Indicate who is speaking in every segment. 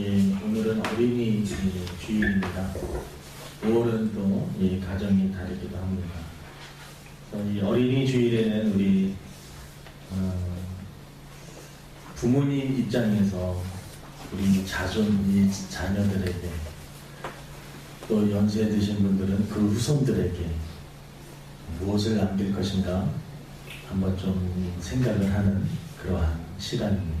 Speaker 1: 예, 오늘은 어린이 예, 주일입니다. 5월은 또 예, 가정이 다르기도 합니다. 이 어린이 주일에는 우리 어, 부모님 입장에서 우리 자손 이 자녀들에게 또 연세 드신 분들은 그 후손들에게 무엇을 남길 것인가 한번 좀 생각을 하는 그러한 시간입니다.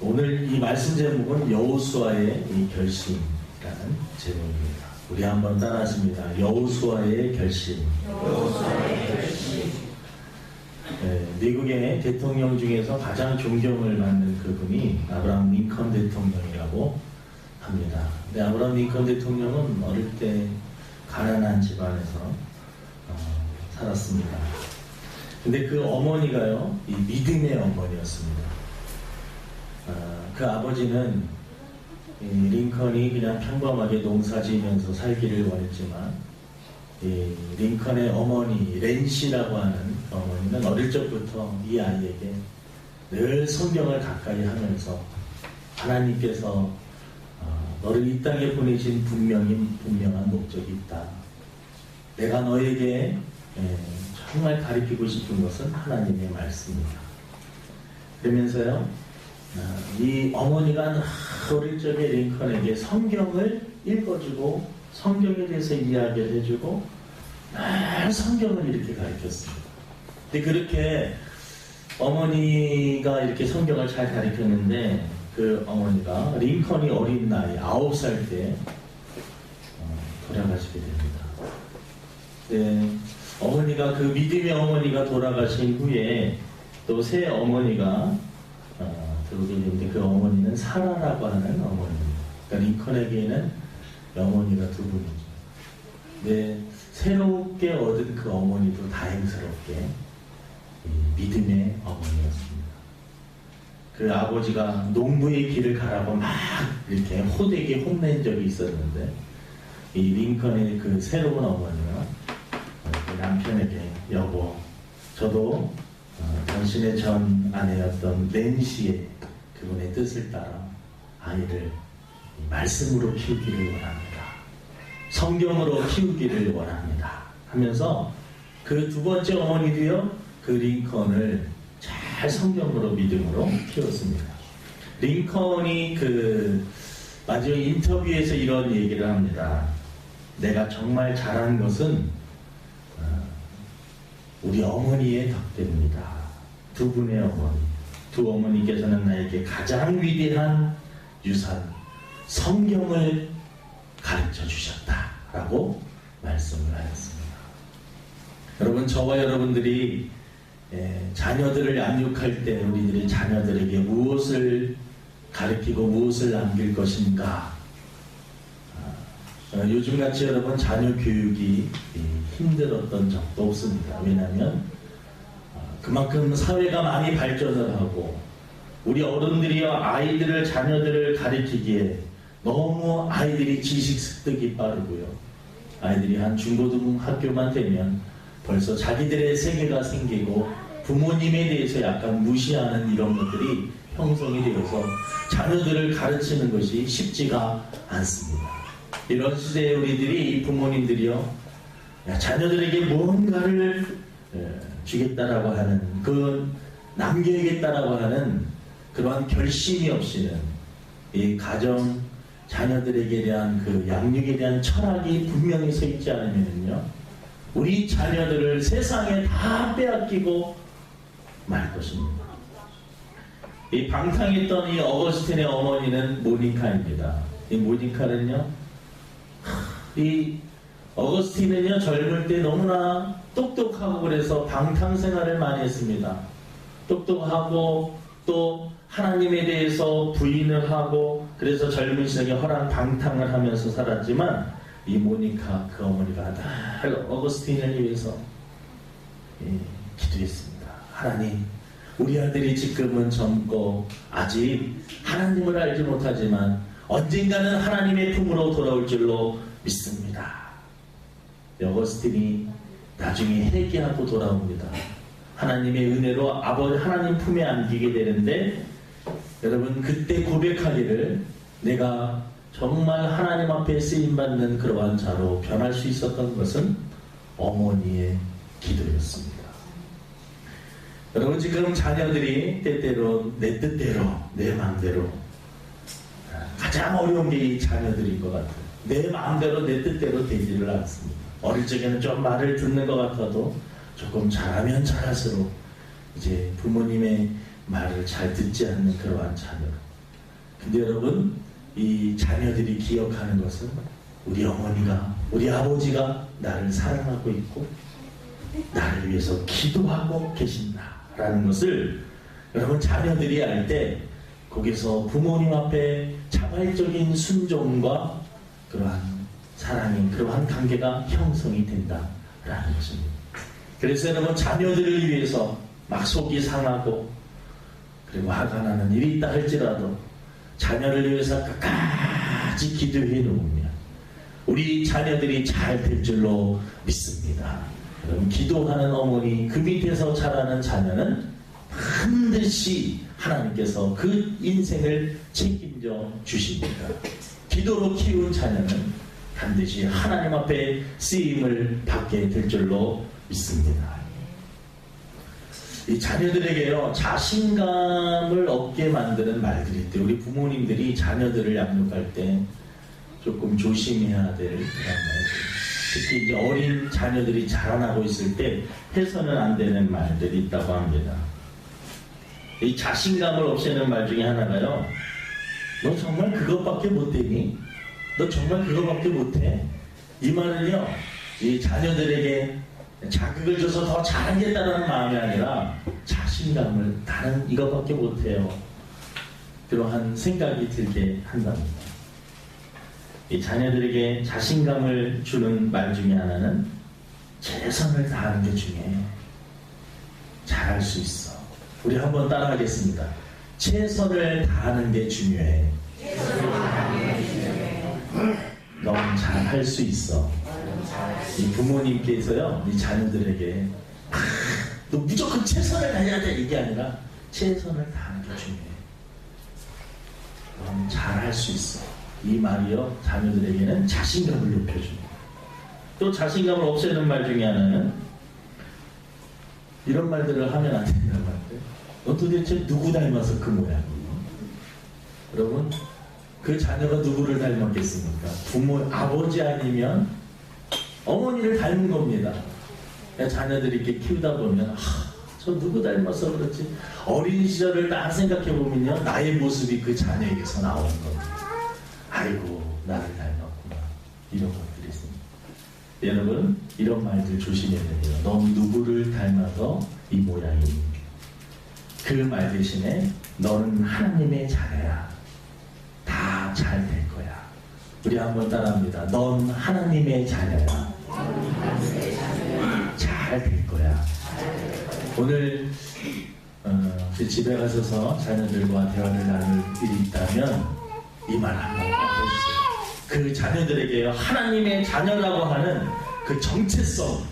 Speaker 1: 오늘 이 말씀 제목은 여호수아의 이 결심이라는 제목입니다. 우리 한번 따라하십니다. 여호수아의 결심. 네, 미국의 대통령 중에서 가장 존경을 받는 그분이 아브라함 링컨 대통령이라고 합니다. 근데 아브라함 링컨 대통령은 어릴 때 가난한 집안에서 어, 살았습니다. 근데 그 어머니가요, 이 믿음의 어머니였습니다. 아, 그 아버지는 이 링컨이 그냥 평범하게 농사 지으면서 살기를 원했지만 이 링컨의 어머니 렌시라고 하는 어머니는 어릴 적부터 이 아이에게 늘 성경을 가까이 하면서 하나님께서 어, 너를 이 땅에 보내신 분명히 분명한 목적이 있다. 내가 너에게 예, 정말 가리키고 싶은 것은 하나님의 말씀이다. 그러면서요, 아, 이 어머니가 어릴 적에 링컨에게 성경을 읽어주고 성경에 대해서 이야기를 해주고 늘 성경을 이렇게 가르쳤습니다. 근데 그렇게 어머니가 이렇게 성경을 잘 가르쳤는데 그 어머니가 링컨이 어린 나이 9살 때 어, 돌아가시게 됩니다. 네, 어머니가 그 믿음의 어머니가 돌아가신 후에 또 새 어머니가 어, 들어오게 되는데 그 어머니는 사라라고 하는 어머니입니다. 그러니까 링컨에게는 어머니가 두 분이죠. 네, 새롭게 얻은 그 어머니도 다행스럽게 이 믿음의 어머니였습니다. 그 아버지가 농부의 길을 가라고 막 이렇게 호되게 혼낸 적이 있었는데 이 링컨의 그 새로운 어머니가 남편에게 여보 저도 어, 당신의 전 아내였던 낸시의 그분의 뜻을 따라 아이를 이 말씀으로 키우기를 원합니다. 성경으로 키우기를 원합니다. 하면서 그 두 번째 어머니도요, 그 링컨을 잘 성경으로 믿음으로 키웠습니다. 링컨이 그 마지막 인터뷰에서 이런 얘기를 합니다. 내가 정말 잘한 것은 어, 우리 어머니의 덕분입니다. 두 분의 어머니. 두 어머니께서는 나에게 가장 위대한 유산, 성경을 가르쳐 주셨다라고 말씀을 하였습니다. 여러분, 저와 여러분들이 예, 자녀들을 양육할 때 우리들이 자녀들에게 무엇을 가르치고 무엇을 남길 것인가? 아, 어, 요즘같이 여러분 자녀 교육이 이, 힘들었던 적도 없습니다. 왜냐하면 아, 그만큼 사회가 많이 발전을 하고 우리 어른들이요 아이들을 자녀들을 가르치기에 너무 아이들이 지식 습득이 빠르고요. 아이들이 한 중고등 학교만 되면 벌써 자기들의 세계가 생기고 부모님에 대해서 약간 무시하는 이런 것들이 형성이 되어서 자녀들을 가르치는 것이 쉽지가 않습니다. 이런 시대에 우리들이 이 부모님들이요 야, 자녀들에게 뭔가를 에, 주겠다라고 하는 그 남겨야겠다라고 하는 그러한 결심이 없이는 이 가정 자녀들에게 대한 그 양육에 대한 철학이 분명히 서 있지 않으면요 우리 자녀들을 세상에 다 빼앗기고 말 것입니다. 이 방탕했던 이 어거스틴의 어머니는 모니카입니다. 이 모니카는요, 이 어거스틴은요 젊을 때 너무나 똑똑하고 그래서 방탕 생활을 많이 했습니다. 똑똑하고 또 하나님에 대해서 부인을 하고 그래서 젊은 시절에 허랑 방탕을 하면서 살았지만 이 모니카 그 어머니가 늘 어거스틴을 위해서 예, 기도했습니다. 하나님 우리 아들이 지금은 젊고 아직 하나님을 알지 못하지만 언젠가는 하나님의 품으로 돌아올 줄로 믿습니다. 어거스틴이 나중에 회개하고 돌아옵니다. 하나님의 은혜로 아버지 하나님 품에 안기게 되는데 여러분 그때 고백하기를 내가 정말 하나님 앞에 쓰임받는 그러한 자로 변할 수 있었던 것은 어머니의 기도였습니다. 여러분 지금 자녀들이 때때로 내 뜻대로 내 마음대로 가장 어려운 게 이 자녀들인 것 같아요. 내 마음대로 내 뜻대로 되지를 않습니다. 어릴 적에는 좀 말을 듣는 것 같아도 조금 잘하면 잘할수록 이제 부모님의 말을 잘 듣지 않는 그러한 자녀. 근데 여러분 이 자녀들이 기억하는 것은 우리 어머니가 우리 아버지가 나를 사랑하고 있고 나를 위해서 기도하고 계신다라는 것을 여러분 자녀들이 알 때 거기서 부모님 앞에 자발적인 순종과 그러한 사랑인 그러한 관계가 형성이 된다라는 것입니다. 그래서 여러분 자녀들을 위해서 막 속이 상하고 그리고 화가 나는 일이 있다 할지라도 자녀를 위해서 끝까지 기도해 놓으면 우리 자녀들이 잘 될 줄로 믿습니다. 여러분 기도하는 어머니 그 밑에서 자라는 자녀는 반드시 하나님께서 그 인생을 책임져 주십니다. 기도로 키운 자녀는 반드시 하나님 앞에 쓰임을 받게 될 줄로 믿습니다. 이 자녀들에게요 자신감을 얻게 만드는 말들이 있대요. 우리 부모님들이 자녀들을 양육할 때 조금 조심해야 될 그런 말들. 특히 이제 어린 자녀들이 자라나고 있을 때 해서는 안 되는 말들이 있다고 합니다. 이 자신감을 없애는 말 중에 하나가요. 너 정말 그것밖에 못 되니? 너 정말 그것밖에 못해? 이 말은요, 이 자녀들에게 자극을 줘서 더 잘하겠다는 마음이 아니라 자신감을 나는 이것밖에 못해요. 그러한 생각이 들게 한답니다. 이 자녀들에게 자신감을 주는 말 중에 하나는 최선을 다하는 게 중요해. 잘할 수 있어. 우리 한번 따라하겠습니다. 최선을 다하는 게 중요해. 넌 잘할 수 있어. 이 부모님께서요, 이 자녀들에게 아, 너 무조건 최선을 다해야 돼 이게 아니라 최선을 다하는 게 중요해. 넌 잘할 수 있어. 이 말이요 자녀들에게는 자신감을 높여줍니다. 또 자신감을 없애는 말 중에 하나는 이런 말들을 하면 안 된다고 하는데 너 도대체 누구 닮아서 그 모양이니? 여러분 그 자녀가 누구를 닮았겠습니까? 부모 아버지 아니면 어머니를 닮은 겁니다. 자녀들이 이렇게 키우다 보면 하, 저 누구 닮아서 그렇지 어린 시절을 딱 생각해 보면요 나의 모습이 그 자녀에게서 나오는 겁니다. 아이고 나를 닮았구나 이런 것들이 있습니다. 여러분 이런 말들 조심해야 됩니다. 넌 누구를 닮아서 이 모양이니? 그말 대신에 너는 하나님의 자녀야. 다 잘 될 거야. 우리 한번 따라합니다. 넌 하나님의 자녀야. 잘 될 거야. 오늘 어, 그 집에 가셔서 자녀들과 대화를 나눌 일이 있다면 이 말 한번 해주세요. 그 자녀들에게 하나님의 자녀라고 하는 그 정체성,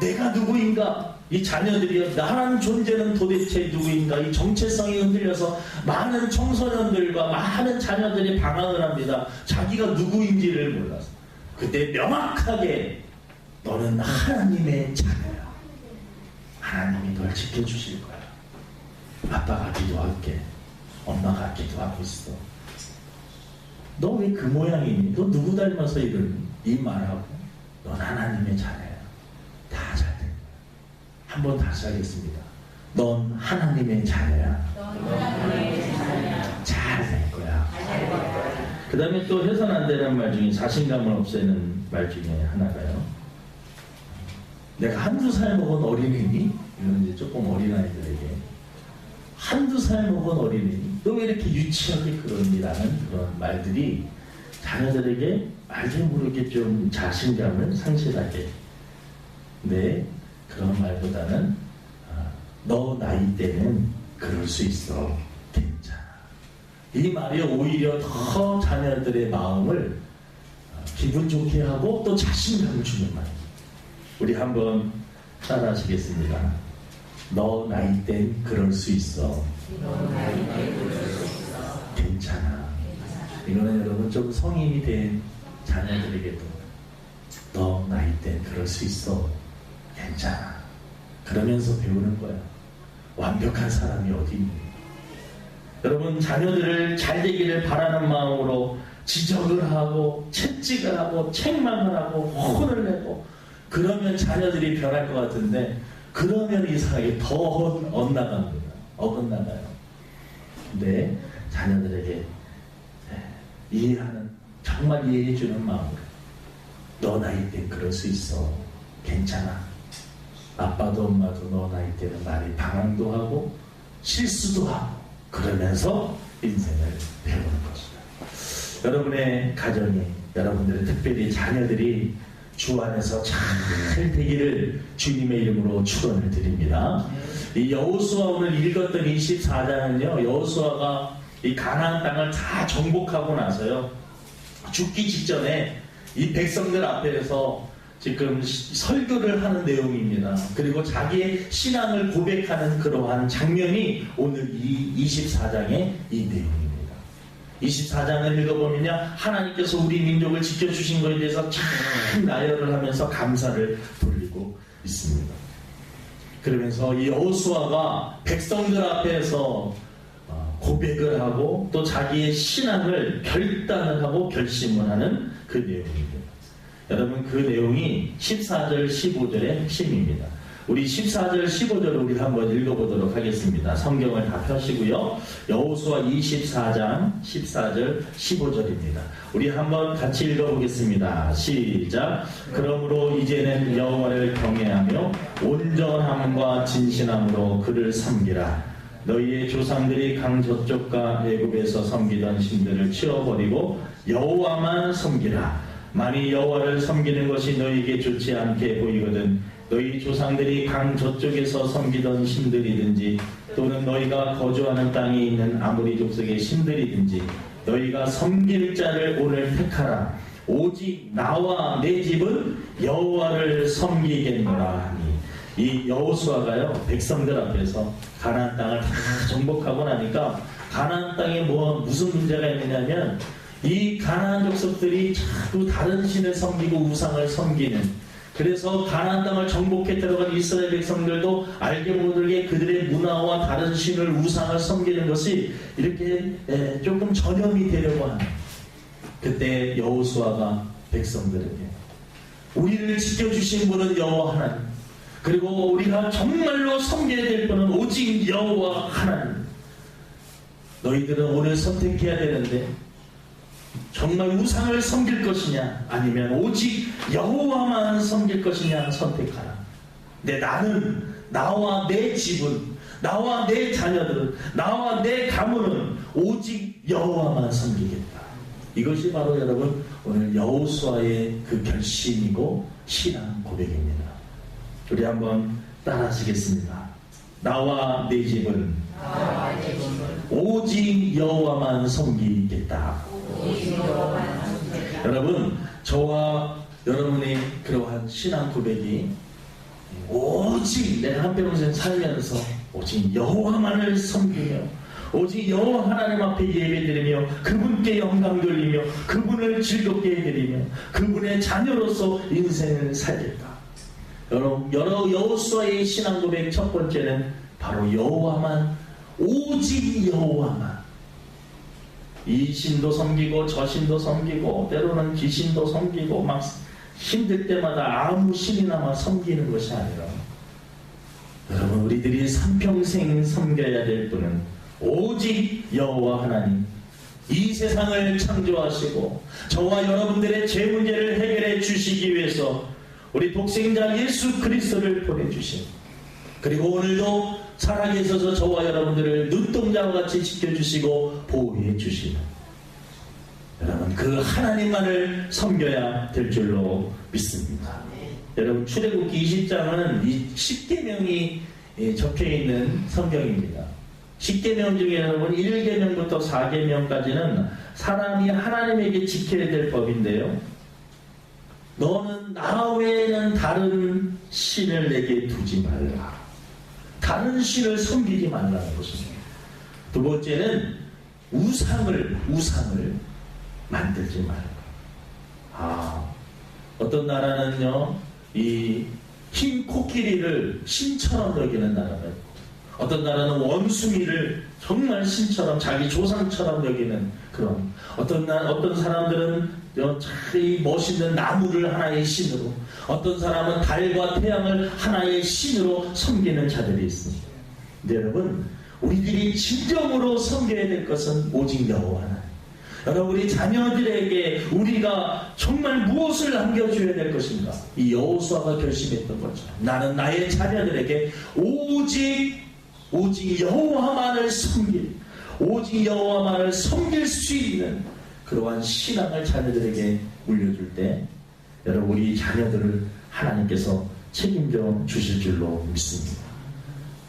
Speaker 1: 내가 누구인가? 이 자녀들이 나라는 존재는 도대체 누구인가? 이 정체성이 흔들려서 많은 청소년들과 많은 자녀들이 방황을 합니다. 자기가 누구인지를 몰라서. 그때 명확하게 너는 하나님의 자녀야. 하나님이 널 지켜주실 거야. 아빠가 기도할게. 엄마가 기도하고 있어. 너 왜 그 모양이니? 너 누구 닮아서 이러니? 이 말하고 넌 하나님의 자녀야. 다 잘. 한번 다시 하겠습니다. 넌 하나님의 자녀야. 잘 될 거야. 그 다음에 또 해선 안 되는 말 중에 자신감을 없애는 말 중에 하나가요. 내가 한두 살 먹은 어린이니? 이건 이제 조금 어린아이들에게. 한두 살 먹은 어린이니? 너 왜 이렇게 유치하게 그러니? 라는 그런 말들이 자녀들에게 알게 모르게 좀 자신감을 상실하게. 네, 그런 말보다는 아, 너 나이 때는 그럴 수 있어. 괜찮아. 이 말이 오히려 더 자녀들의 마음을 아, 기분 좋게 하고 또 자신감을 주는 말입니다. 우리 한번 따라 하시겠습니다. 너 나이 땐 그럴 수 있어. 괜찮아. 이거는 여러분 좀 성인이 된 자녀들에게도 너 나이 땐 그럴 수 있어. 괜찮아. 그러면서 배우는 거야. 완벽한 사람이 어디 있니? 여러분 자녀들을 잘 되기를 바라는 마음으로 지적을 하고 채찍을 하고 책망을 하고 혼을 내고 그러면 자녀들이 변할 것 같은데 그러면 이상하게 더 엇나갑니다. 어긋나가요. 근데 자녀들에게 네, 이해하는 정말 이해해주는 마음으로 너 나이 때 그럴 수 있어. 괜찮아. 아빠도 엄마도 너 나이 때는 많이 방황도 하고 실수도 하고 그러면서 인생을 배우는 것이다. 여러분의 가정이 여러분들의 특별히 자녀들이 주 안에서 잘 되기를 주님의 이름으로 축원을 드립니다. 이 여호수아 오늘 읽었던 24장은요. 여호수아가 이 가나안 땅을 다 정복하고 나서요. 죽기 직전에 이 백성들 앞에서 지금 시- 설교를 하는 내용입니다. 그리고 자기의 신앙을 고백하는 그러한 장면이 오늘 이 24장의 이 내용입니다. 24장을 읽어보면요. 하나님께서 우리 민족을 지켜주신 것에 대해서 참 나열을 하면서 감사를 돌리고 있습니다. 그러면서 이 여호수아가 백성들 앞에서 어, 고백을 하고 또 자기의 신앙을 결단을 하고 결심을 하는 그 내용입니다. 여러분 그 내용이 14절 15절의 핵심입니다. 우리 14절 15절을 우리 한번 읽어보도록 하겠습니다. 성경을 다 펴시고요. 여호수아 24장 14절 15절입니다. 우리 한번 같이 읽어보겠습니다. 시작. 그러므로 이제는 여호와를 경외하며 온전함과 진실함으로 그를 섬기라. 너희의 조상들이 강 저쪽과 애굽에서 섬기던 신들을 치워버리고 여호와만 섬기라. 만일 여호와를 섬기는 것이 너희에게 좋지 않게 보이거든 너희 조상들이 강 저쪽에서 섬기던 신들이든지 또는 너희가 거주하는 땅에 있는 아무리 족속의 신들이든지 너희가 섬길 자를 오늘 택하라. 오직 나와 내 집은 여호와를 섬기겠노라 하니. 이 여호수아가요 백성들 앞에서 가나안 땅을 다 정복하고 나니까 가나안 땅에 뭐 무슨 문제가 있느냐면 이 가나안 족속들이 자꾸 다른 신을 섬기고 우상을 섬기는 그래서 가나안 땅을 정복해 들어간 이스라엘 백성들도 알게 모르게 그들의 문화와 다른 신을 우상을 섬기는 것이 이렇게 에, 조금 전염이 되려고 하는 그때 여호수아가 백성들에게 우리를 지켜주신 분은 여호와 하나님 그리고 우리가 정말로 섬겨야 될 분은 오직 여호와 하나님. 너희들은 오늘 선택해야 되는데 정말 우상을 섬길 것이냐 아니면 오직 여호와만 섬길 것이냐 선택하라. 내 나는 나와 내 집은 나와 내 자녀들은 나와 내 가문은 오직 여호와만 섬기겠다. 이것이 바로 여러분 오늘 여호수아의 그 결심이고 신앙 고백입니다. 우리 한번 따라하시겠습니다. 나와 내 집은 오직 여호와만 섬기겠다. 여러분, 저와 여러분의 그러한 신앙 고백이 오직 내가 한평생 살면서 오직 여호와만을 섬기며 오직 여호와 하나님 앞에 예배드리며 그분께 영광 돌리며 그분을 즐겁게 해드리며 그분의 자녀로서 인생을 살겠다. 여러분, 여러 여호수아의 신앙 고백 첫 번째는 바로 여호와만 오직 여호와만 이 신도 섬기고 저 신도 섬기고 때로는 귀신도 섬기고 막 힘들 때마다 아무 신이나마 섬기는 것이 아니라 여러분 우리들이 삼평생 섬겨야 될 분은 오직 여호와 하나님. 이 세상을 창조하시고 저와 여러분들의 죄 문제를 해결해 주시기 위해서 우리 독생자 예수 그리스도를 보내주신 그리고 오늘도 살아계셔서 저와 여러분들을 눈동자와 같이 지켜주시고 보호해 주시는 여러분 그 하나님만을 섬겨야 될 줄로 믿습니다. 여러분 출애굽기 20장은 이 10계명이 적혀 있는 성경입니다. 10계명 중에 여러분 1계명부터 4계명까지는 사람이 하나님에게 지켜야 될 법인데요. 너는 나 외에는 다른 신을 내게 두지 말라. 다른 신을 섬기지 말라는 것입니다. 두 번째는 우상을 우상을 만들지 말고. 아, 어떤 나라는요, 이 흰 코끼리를 신처럼 여기는 나라가 있고, 어떤 나라는 원숭이를 정말 신처럼 자기 조상처럼 여기는 그런 어떤 나, 어떤 사람들은 이 멋있는 나무를 하나의 신으로 어떤 사람은 달과 태양을 하나의 신으로 섬기는 자들이 있습니다. 근데 여러분 우리들이 진정으로 섬겨야 될 것은 오직 여호와 하나님. 여러분 우리 자녀들에게 우리가 정말 무엇을 남겨줘야 될 것인가? 이 여호수아가 결심했던 것처럼 나는 나의 자녀들에게 오직 오직 여호와만을 섬길 오직 여호와만을 섬길 수 있는 그러한 신앙을 자녀들에게 물려줄 때 여러분 우리 자녀들을 하나님께서 책임져 주실 줄로 믿습니다.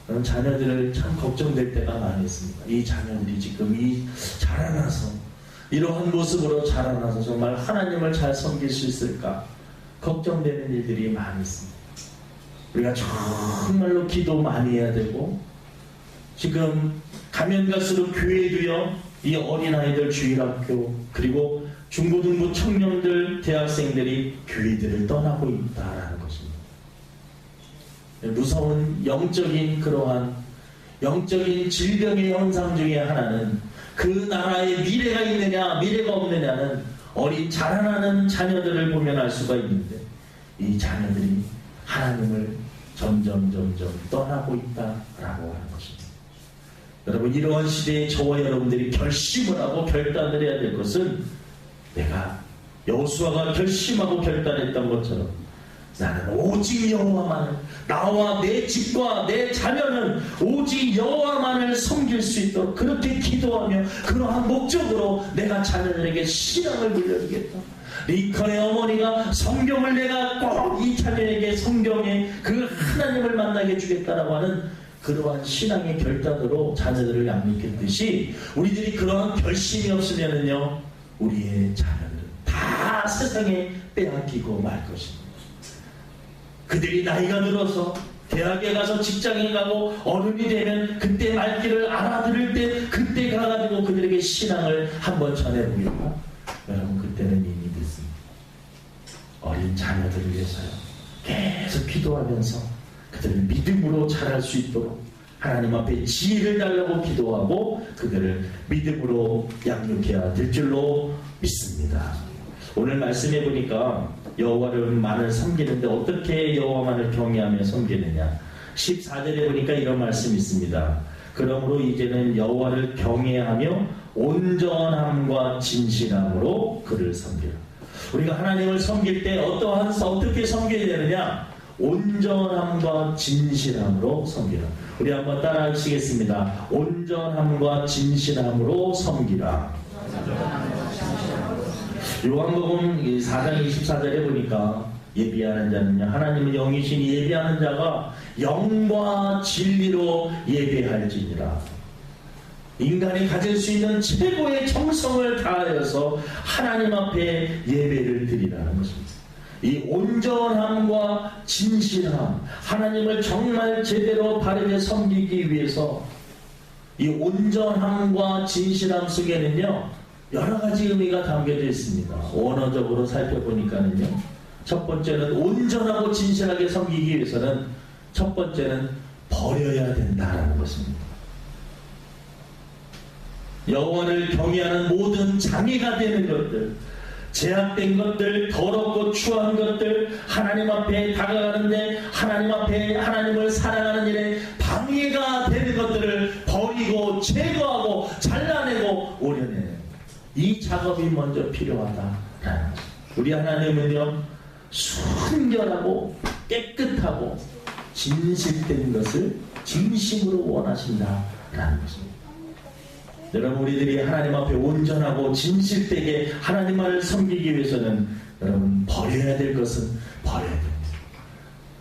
Speaker 1: 저는 자녀들을 참 걱정될 때가 많이 있습니다. 이 자녀들이 지금 이 자라나서 이러한 모습으로 자라나서 정말 하나님을 잘 섬길 수 있을까 걱정되는 일들이 많이 있습니다. 우리가 정말로 기도 많이 해야 되고 지금 가면 갈수록 교회도요 이 어린아이들 주일학교 그리고 중고등부 청년들 대학생들이 교회들을 떠나고 있다라는 것입니다. 무서운 영적인 그러한 영적인 질병의 현상 중에 하나는 그 나라에 미래가 있느냐 미래가 없느냐는 어린 자라나는 자녀들을 보면 알 수가 있는데 이 자녀들이 하나님을 점점 점점 떠나고 있다라고 하는 것입니다. 여러분 이러한 시대에 저와 여러분들이 결심을 하고 결단을 해야 될 것은 내가 여호수아가 결심하고 결단했던 것처럼 나는 오직 여호와만을 나와 내 집과 내 자녀는 오직 여호와만을 섬길 수 있도록 그렇게 기도하며 그러한 목적으로 내가 자녀들에게 신앙을 물려주겠다. 리컨의 어머니가 성경을 내가 꼭 이 자녀에게 성경에 그 하나님을 만나게 해주겠다라고 하는 그러한 신앙의 결단으로 자녀들을 양육했듯이 우리들이 그러한 결심이 없으면은요 우리의 자녀들은 다 세상에 빼앗기고 말 것입니다. 그들이 나이가 들어서 대학에 가서 직장에 가고 어른이 되면 그때 말귀를 알아들을 때 그때 가가지고 그들에게 신앙을 한번 전해보겠다. 여러분 그때는 이미 늦습니다. 어린 자녀들을 위해서요. 계속 기도하면서 그들을 믿음으로 자랄 수 있도록 하나님 앞에 지혜를 달라고 기도하고 그들을 믿음으로 양육해야 될 줄로 믿습니다. 오늘 말씀해 보니까 여호와를 섬기는데 어떻게 여호와만을 경외하며 섬기느냐 14절에 보니까 이런 말씀이 있습니다. 그러므로 이제는 여호와를 경외하며 온전함과 진실함으로 그를 섬기라. 우리가 하나님을 섬길 때 어떠한 어떻게 섬겨야 되느냐? 온전함과 진실함으로 섬기라. 우리 한번 따라 하시겠습니다. 온전함과 진실함으로 섬기라. 요한복음 4장 24절에 보니까 예비하는 자는요 하나님은 영이신 예비하는 자가 영과 진리로 예배할지니라 인간이 가질 수 있는 최고의 정성을 다하여서 하나님 앞에 예배를 드리라는 것입니다. 이 온전함과 진실함, 하나님을 정말 제대로 바르게 섬기기 위해서 이 온전함과 진실함 속에는요, 여러 가지 의미가 담겨져 있습니다. 원어적으로 살펴보니까는요, 첫 번째는 온전하고 진실하게 섬기기 위해서는 첫 번째는 버려야 된다라는 것입니다. 영원을 경외하는 모든 장애가 되는 것들, 제약된 것들, 더럽고 추한 것들, 하나님 앞에 다가가는데 하나님 앞에 하나님을 사랑하는 일에 방해가 되는 것들을 버리고 제거하고 잘라내고 오려내는 이 작업이 먼저 필요하다라는 우리 하나님은요 순결하고 깨끗하고 진실된 것을 진심으로 원하신다라는 것입니다. 여러분 우리들이 하나님 앞에 온전하고 진실되게 하나님을 섬기기 위해서는 여러분 버려야 될 것은 버려야 됩니다.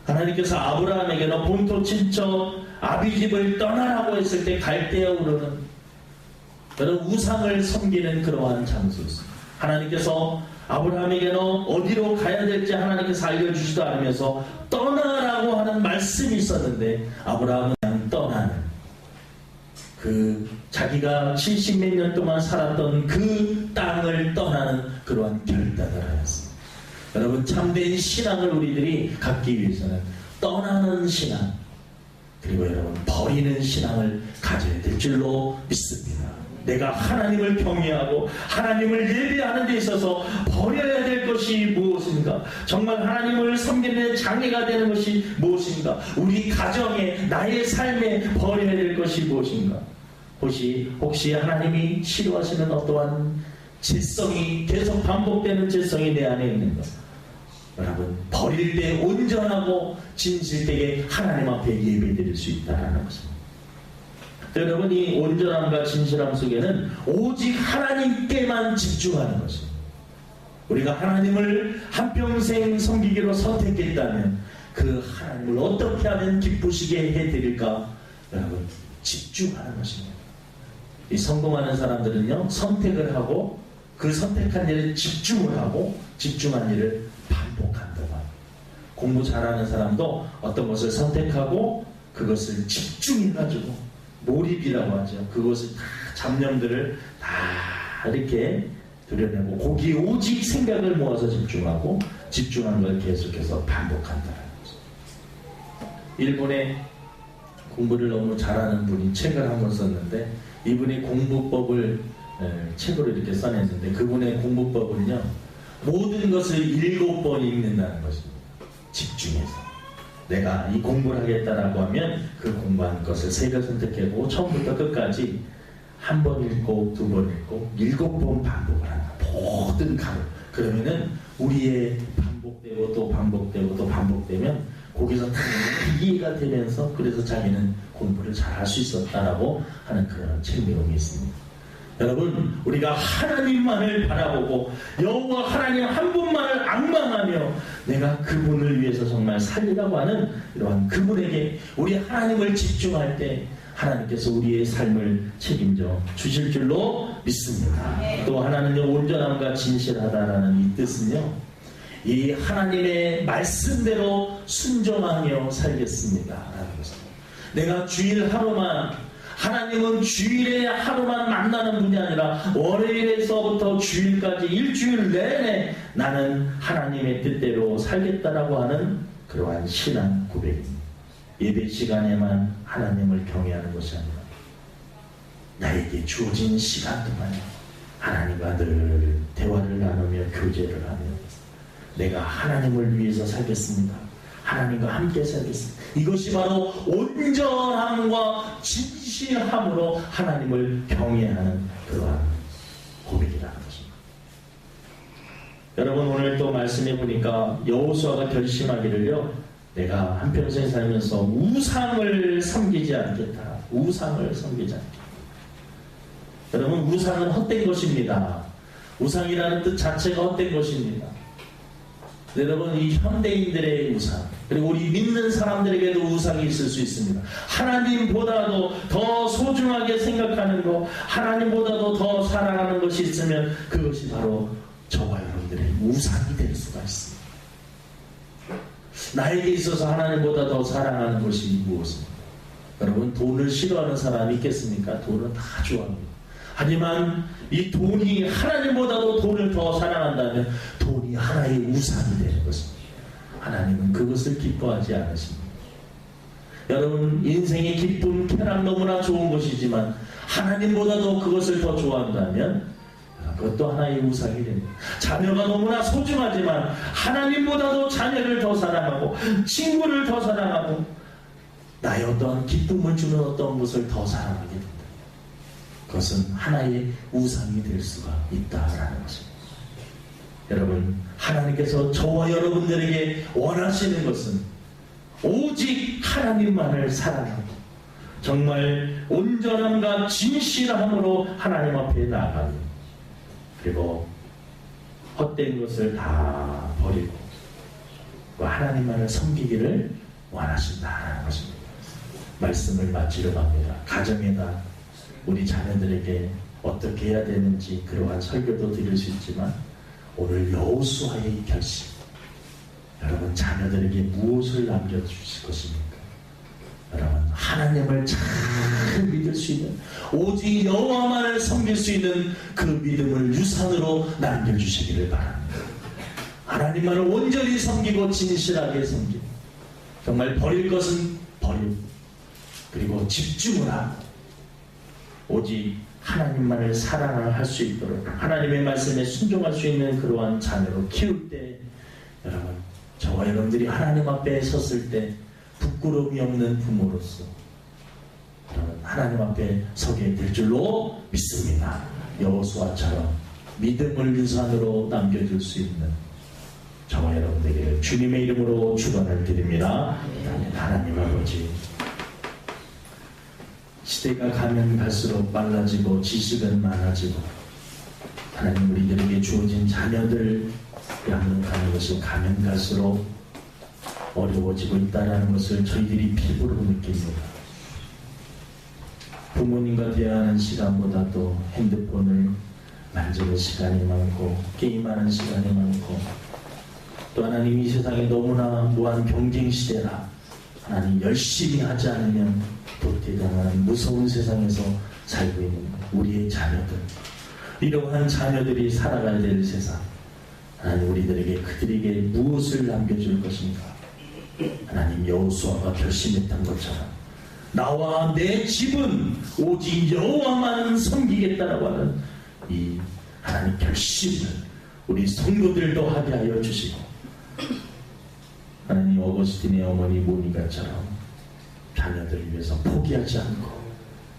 Speaker 1: 하나님께서 아브라함에게 너 본토 친척 아비집을 떠나라고 했을 때 갈대아 우르는 여러분 우상을 섬기는 그러한 장소였습니다. 하나님께서 아브라함에게 너 어디로 가야 될지 하나님께서 알려주지도 않으면서 떠나라고 하는 말씀이 있었는데 아브라함은 떠나는 그 자기가 70몇 년 동안 살았던 그 땅을 떠나는 그러한 결단을 하였습니다. 여러분 참된 신앙을 우리들이 갖기 위해서는 떠나는 신앙 그리고 여러분 버리는 신앙을 가져야 될 줄로 믿습니다. 내가 하나님을 경외하고 하나님을 예배하는 데 있어서 버려야 될 것이 무엇 인가? 정말 하나님을 섬기는 장애가 되는 것이 무엇인가? 우리 가정에 나의 삶에 버려야 될 것이 무엇인가? 혹시 혹시 하나님이 싫어하시는 어떠한 질성이 계속 반복되는 질성이 내 안에 있는가? 여러분 버릴 때 온전하고 진실되게 하나님 앞에 예배드릴 수 있다는 것입니다. 여러분 이 온전함과 진실함 속에는 오직 하나님께만 집중하는 것입니다. 우리가 하나님을 한평생 섬기기로 선택했다면 그 하나님을 어떻게 하면 기쁘시게 해드릴까 여러분 집중하는 것입니다. 이 성공하는 사람들은요 선택을 하고 그 선택한 일에 집중을 하고 집중한 일을 반복한다고 합니다. 공부 잘하는 사람도 어떤 것을 선택하고 그것을 집중해가지고 몰입이라고 하죠. 그것을 다 잡념들을 다 이렇게 들여내고 거기에 오직 생각을 모아서 집중하고 집중하는 걸 계속해서 반복한다는 거죠. 일본에 공부를 너무 잘하는 분이 책을 한 권 썼는데 이분이 공부법을 에, 책으로 이렇게 써냈는데 그분의 공부법은요 모든 것을 일곱 번 읽는다는 것입니다. 집중해서 내가 이 공부를 하겠다라고 하면 그 공부한 것을 세 개 선택하고 처음부터 끝까지 한 번 읽고 두 번 읽고 일곱 번 반복을 한다. 모든 가로 그러면은 우리의 반복되고 또 반복되고 또 반복되면 거기서 다 이해가 되면서 그래서 자기는 공부를 잘 할 수 있었다라고 하는 그런 책 내용이 있습니다. 여러분 우리가 하나님만을 바라보고 여호와 하나님 한 분만을 악망하며 내가 그분을 위해서 정말 살리라고 하는 이러한 그분에게 우리 하나님을 집중할 때 하나님께서 우리의 삶을 책임져 주실 줄로 믿습니다. 또 하나는요 온전함과 진실하다라는 이 뜻은요 이 하나님의 말씀대로 순종하며 살겠습니다. 라는 것입니다. 내가 주일 하루만 하나님은 주일에 하루만 만나는 분이 아니라 월요일에서부터 주일까지 일주일 내내 나는 하나님의 뜻대로 살겠다라고 하는 그러한 신앙 고백입니다. 예배 시간에만 하나님을 경외하는 것이 아니라 나에게 주어진 시간 동안에 하나님과 늘 대화를 나누며 교제를 하며 내가 하나님을 위해서 살겠습니다. 하나님과 함께 살겠습니다. 이것이 바로 온전함과 진실함으로 하나님을 경외하는 그러한 고백이라는 것입니다. 여러분 오늘 또 말씀해 보니까 여호수아가 결심하기를요. 내가 한평생 살면서 우상을 섬기지 않겠다. 우상을 섬기지 않겠다. 여러분 우상은 헛된 것입니다. 우상이라는 뜻 자체가 헛된 것입니다. 여러분 이 현대인들의 우상 그리고 우리 믿는 사람들에게도 우상이 있을 수 있습니다. 하나님보다도 더 소중하게 생각하는 것, 하나님보다도 더 사랑하는 것이 있으면 그것이 바로 저와 여러분들의 우상이 될 수가 있습니다. 나에게 있어서 하나님보다 더 사랑하는 것이 무엇입니까? 여러분 돈을 싫어하는 사람이 있겠습니까? 돈은 다 좋아합니다. 하지만 이 돈이 하나님보다도 돈을 더 사랑한다면 돈이 하나의 우상이 되는 것입니다. 하나님은 그것을 기뻐하지 않으십니다. 여러분 인생의 기쁨, 쾌락 너무나 좋은 것이지만 하나님보다도 그것을 더 좋아한다면 그것도 하나의 우상이 됩니다. 자녀가 너무나 소중하지만 하나님보다도 자녀를 더 사랑하고 친구를 더 사랑하고 나의 어떤 기쁨을 주는 어떤 것을 더 사랑하게 됩니다. 그것은 하나의 우상이 될 수가 있다라는 것입니다. 여러분, 하나님께서 저와 여러분들에게 원하시는 것은 오직 하나님만을 사랑하고 정말 온전함과 진실함으로 하나님 앞에 나가는 그리고 헛된 것을 다 버리고 그 하나님만을 섬기기를 원하신다라는 것입니다. 말씀을 마치려 합니다. 가정에다 우리 자녀들에게 어떻게 해야 되는지 그러한 설교도 드릴 수 있지만 오늘 여호수아의 결심 여러분 자녀들에게 무엇을 남겨주실 것입니까? 여러분 하나님을 잘잘 믿을 수 있는 오직 여호와만을 섬길 수 있는 그 믿음을 유산으로 남겨주시기를 바랍니다. 하나님만을 온전히 섬기고 진실하게 섬기고 정말 버릴 것은 버리고 그리고 집중을 하고 오직 하나님만을 사랑을 할 수 있도록 하나님의 말씀에 순종할 수 있는 그러한 자녀로 키울 때 여러분 저와 여러분들이 하나님 앞에 섰을 때 부끄러움이 없는 부모로서 하나님 앞에 서게 될 줄로 믿습니다. 여호수아처럼 믿음을 유산으로 남겨줄 수 있는 저와 여러분들에게 주님의 이름으로 축원을 드립니다. 하나님 아버지 시대가 가면 갈수록 빨라지고 지식은 많아지고 하나님 우리들에게 주어진 자녀들 양육하는 것이 가면 갈수록 어려워지고 있다는 것을 저희들이 피부로 느낍니다. 부모님과 대화하는 시간보다도 핸드폰을 만지는 시간이 많고 게임하는 시간이 많고 또 하나님 이 세상에 너무나 무한 경쟁 시대라 하나님 열심히 하지 않으면 도태당하는 무서운 세상에서 살고 있는 우리의 자녀들 이러한 자녀들이 살아가야 될 세상 하나님 우리들에게 그들에게 무엇을 남겨줄 것인가 하나님 여호수아가 결심했던 것처럼 나와 내 집은 오직 여호와만 섬기겠다라고 하는 이 하나님 결심을 우리 성도들도 하게 하여 주시고 하나님 어거스틴의 어머니 모니가처럼 자녀들을 위해서 포기하지 않고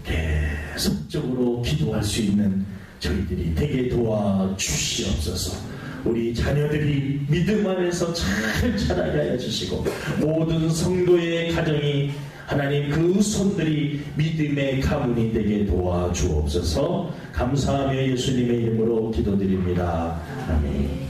Speaker 1: 계속적으로 기도할 수 있는 저희들이 되게 도와주시옵소서. 우리 자녀들이 믿음 안에서 잘 자라게 하여 주시고 모든 성도의 가정이 하나님 그 손들이 믿음의 가문이 되게 도와주옵소서 감사하며 예수님의 이름으로 기도드립니다. 아멘.